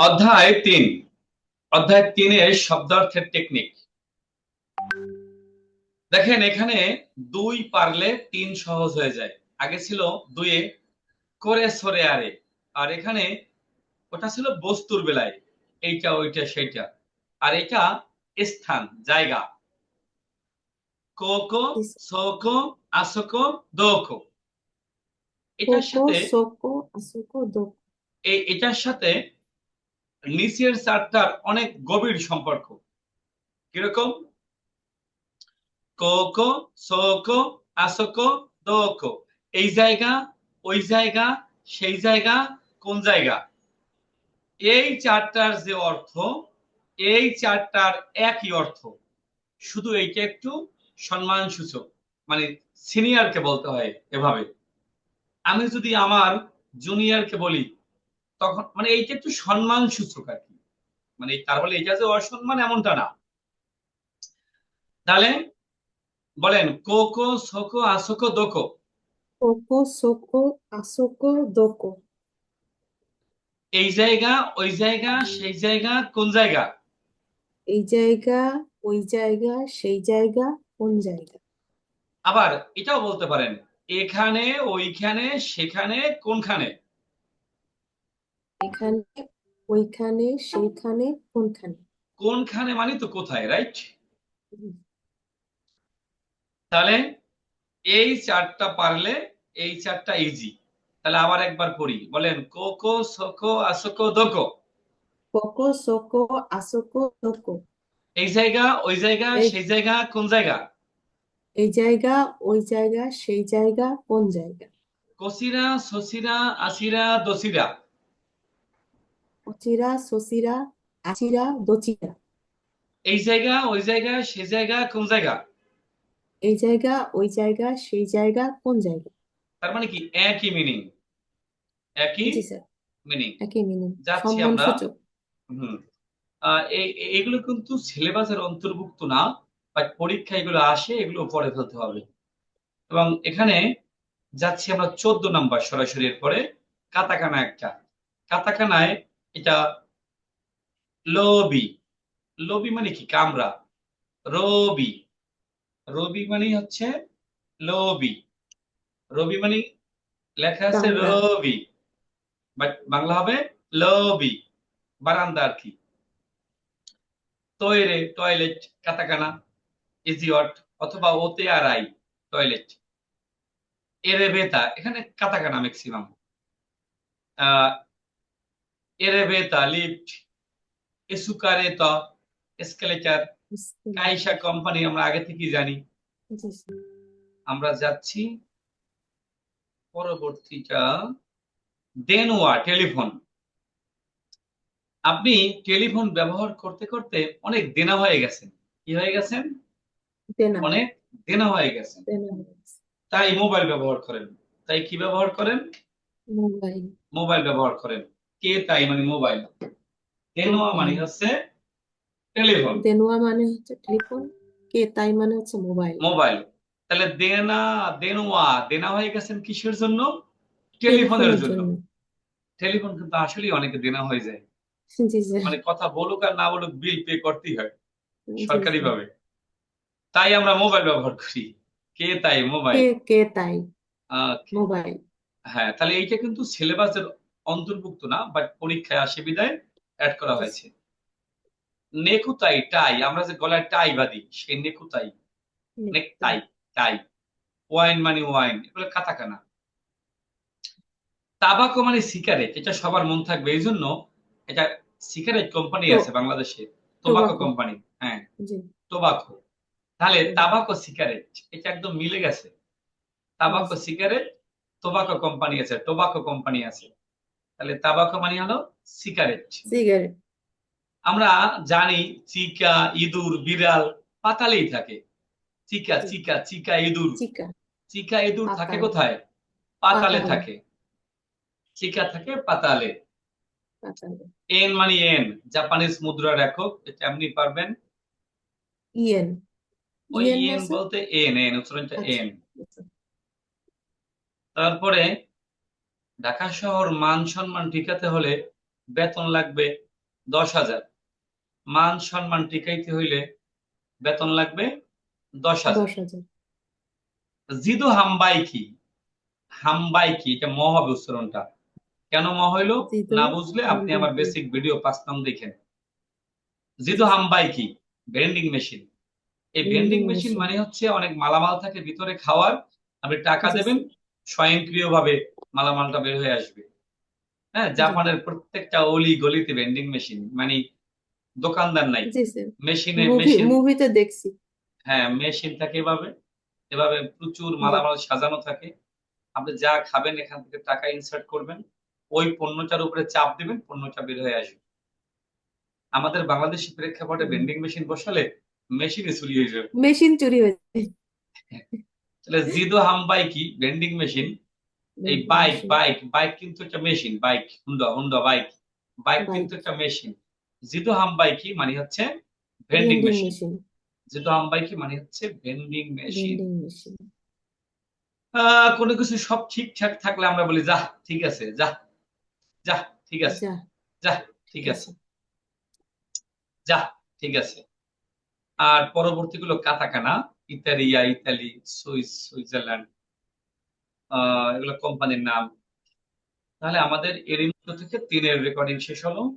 অধ্যায় তিন। অধ্যায় তিনের শব্দার্থের টেকনিক দেখেন এখানে দুই পারলে তিন সহজ হয়ে যায়। আগে ছিল দুয়ে করে সরে আরে। আর এখানে ওটা ছিল বস্তুর বেলায়। এইটা ওইটা সেইটা। আর এটা স্থান জায়গা। কোকো সোকো আসোকো দোকো এটার সাথে এটার সাথে নিচের চারটার অনেক গভীর সম্পর্ক। কীরকম? কোকো, সোকো, আসোকো, দোকো। এই জায়গা, ওই জায়গা, সেই জায়গা, কোন জায়গা? এই চারটার যে অর্থ, এই চারটার একই অর্থ। শুধু এইটা একটু সম্মান সূচক মানে সিনিয়রকে বলতে হয় এভাবে। আমি যদি আমার জুনিয়রকে বলি তখন মানে এইটা একটু সম্মান সূচক আর কি। মানে তার বলে এটা যে অসম্মান এমনটা না। তাহলে বলেন কোকো সোকো আসোকো দোকো। কোকো সোকো আসোকো দোকো। এই জায়গা ওই জায়গা সেই জায়গা কোন জায়গা? এই জায়গা ওই জায়গা সেই জায়গা কোন জায়গা? আবার এটাও বলতে পারেন এখানে ওইখানে সেখানে কোনখানে? এখানে ওইখানে সেইখানে কোনখানে? কোনখানে মানে তো কোথায় রাইট তাহলে এই চারটা পারলে এই চারটা ইজি তাহলে আবার একবার পড়ি বলেন কোকো সোকো আসোকো দোকো কোকো সোকো আসোকো দোকো এই জায়গা ওই জায়গা সেই জায়গা কোন জায়গা? এই জায়গা ওই জায়গা সেই জায়গা কোন জায়গা? কসিরা সসিরা আসিরা দসিরা অচিরা সচিরা আচিরা দচিরা। এই জায়গা ওই জায়গা সেই জায়গা কোন জায়গা? এই জায়গা ওই জায়গা সেই জায়গা কোন জায়গা? তার মানে কি? একই মিনিং একই মিনিং একই মিনিং যাচ্ছি আমরা। হুম। এগুলো কিন্তু সিলেবাসের অন্তর্ভুক্ত না বাট পরীক্ষা এগুলো আসে এগুলো পড়ে ফেলতে হবে। এবং এখানে যাচ্ছি আমরা চোদ্দ নাম্বার সরাসরি এরপরে কাতাকানা একটা। কাতাকানায় এটা লবি। লবি মানে কি? কামরা। রবি। রবি মানে হচ্ছে লবি। রবি মানে লেখা আছে। রবি। বাট বাংলা হবে লবি। বারান্দা আর কি। তৈরে টয়লেট কাতাকানা ইজি ওয়ার্ড অথবা ওতে আর আই টয়লেট। এরেবেতা এখানে কাতাকানা ম্যাক্সিমাম এরেবেতা লিফট এসুকারেতা এসকেলেটার কাইসা কোম্পানি আমরা আগে থেকেই জানি। আমরা যাচ্ছি পরবর্তীটা দেনোয়া টেলিফোন। আপনি টেলিফোন ব্যবহার করতে করতে অনেক দেনা হয়ে গেছেন। কি হয়ে গেছেন? অনেক দেনা হয়ে গেছেন। তাই মোবাইল ব্যবহার করেন। তাই কি ব্যবহার করেন? মোবাইল। মোবাইল ব্যবহার করেন। কে তাই মানে মোবাইল। দেনোয়া মানে হচ্ছে টেলিফোন। দেনুয়া মানে হচ্ছে টেলিফোন কে তাই মানে হচ্ছে মোবাইল। মোবাইল। তাহলে দেনা দেনোয়া দেনা হয়ে গেছেন কিসের জন্য? টেলিফোনের জন্য। টেলিফোন কিন্তু আসলেই অনেকে দেনা হয়ে যায়। মানে কথা বলুক আর না বলুক বিল পে করতেই হয় সরকারি ভাবে তাই আমরা মোবাইল ব্যবহার করি। কে তাই মোবাইল কে তাই মোবাইল। হ্যাঁ তাহলে এইটা কিন্তু সিলেবাসের অন্তর্ভুক্ত না বাট পরীক্ষায় আসে বিদায় অ্যাড করা হয়েছে। নেকুতাই টাই আমরা যে গলায় টাই বাঁধি সেই নেকুতাই নেকটাই টাই ওয়াইন মানে ওয়াইন এগুলো কাতাকানা তাবাকো মানে সিগারেট এটা সবার মন থাকবে এই জন্য এটা সিগারেট কোম্পানি আছে বাংলাদেশে টোবাকো। কোম্পানি হ্যাঁ। জি। টোবাকো তাহলে তাবাকো সিগারেট এটা একদম মিলে গেছে। তাবাকো সিগারেট টোবাকো কোম্পানি আছে টোবাকো কোম্পানি আছে। তাহলে তাবাকো মানে হলো সিগারেট সিগারেট আমরা জানি চিকা ইঁদুর বিড়াল পাতালেই থাকে। চিকা চিকা চিকা ইঁদুর। চিকা। ইঁদুর থাকে। কোথায়? পাতালে। থাকে। চিকা থাকে পাতালে। এন মানে এন। জাপানিজ মুদ্রার একক এটা এমনি পারবেন। ইয়েন। ওই ইয়েন বলতে এন এন উচ্চারণটা আচ্ছা। এন। তারপরে ঢাকা শহর মান সম্মান টিকাতে হলে বেতন লাগবে দশ হাজার। মান সম্মান টিকাইতে হইলে বেতন লাগবে দশ হাজার। জিদু হাম্বাই কি হাম্বাই কি এটা ম হবে উচ্চারণটা। কেন ম হইল? না বুঝলে আপনি আমার বেসিক ভিডিও পাঁচ নাম দেখেন জিদু হাম্বাই কি ভেন্ডিং মেশিন এই ভেন্ডিং মেশিন মানে হচ্ছে অনেক মালামাল থাকে ভিতরে খাওয়ার। আপনি টাকা জি, দেবেন স্বয়ংক্রিয়ভাবে মালামালটা বের হয়ে আসবে। হ্যাঁ জাপানের প্রত্যেকটা অলি গলিতে ভেন্ডিং মেশিন মানে দোকানদার নাই। মেশিনে মেশিন মুভিতে দেখছি। হ্যাঁ মেশিন থাকে এভাবে। এভাবে প্রচুর মালামাল সাজানো থাকে। আপনি যা খাবেন এখান থেকে টাকা ইনসার্ট করবেন। ওই পণ্যটার উপরে চাপ দিবেন পণ্যটা বের হয়ে আসবে। আমাদের বাংলাদেশি প্রেক্ষাপটে। ভেন্ডিং মেশিন বসালে মেশিনে চুরি হয়ে যাবে। মেশিন চুরি হয়েছে তাহলে জিদো হামবাই কি? ভেন্ডিং মেশিন এই বাইক বাইক বাইক কিন্তু একটা machine bike Honda Honda bike bike কিন্তু একটা মেশিন জিদো হামবাই কি মানে হচ্ছে ভেন্ডিং মেশিন জিদো হামবাই কি মানে হচ্ছে ভেন্ডিং মেশিন কোনো কিছু সব ঠিকঠাক থাকলে আমরা বলি যা ঠিক আছে যা যা ঠিক আছে যা ঠিক আছে. যা ঠিক আছে। আর পরবর্তীগুলো কাতাকানা ইতালিয়া ইতালি সুইস সুইজারল্যান্ড এগুলো কোম্পানির নাম। তাহলে আমাদের এর থেকে তিনের রেকর্ডিং শেষ হলো।